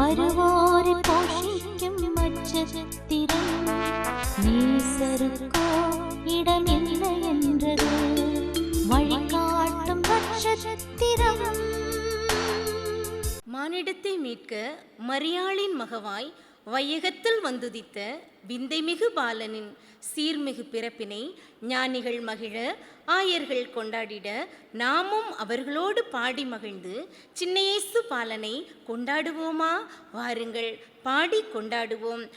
வருவோரை போஷிக்கும் நட்சத்திரம். நேசருக்கோ இடமில்லை என்றது. வழிகாட்டும் நட்சத்திரம். மானிடத்தை மீட்க மரியாளின் மகவாய் வையகத்தில் வந்துதித்த விந்தைமிகு பாலனின் சீர்மிகு பிறப்பினை ஞானிகள் மகிழ ஆயர்கள் கொண்டாடிட நாமும் அவர்களோடு பாடி மகிழ்ந்து சின்னையேசு பாலனை கொண்டாடுவோமா? வாருங்கள் பாடி கொண்டாடுவோம்.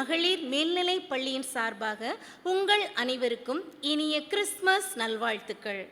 மகளிர் மேல்நிலைப் பள்ளியின் சார்பாக உங்கள் அனைவருக்கும் இனிய கிறிஸ்மஸ் நல்வாழ்த்துக்கள்.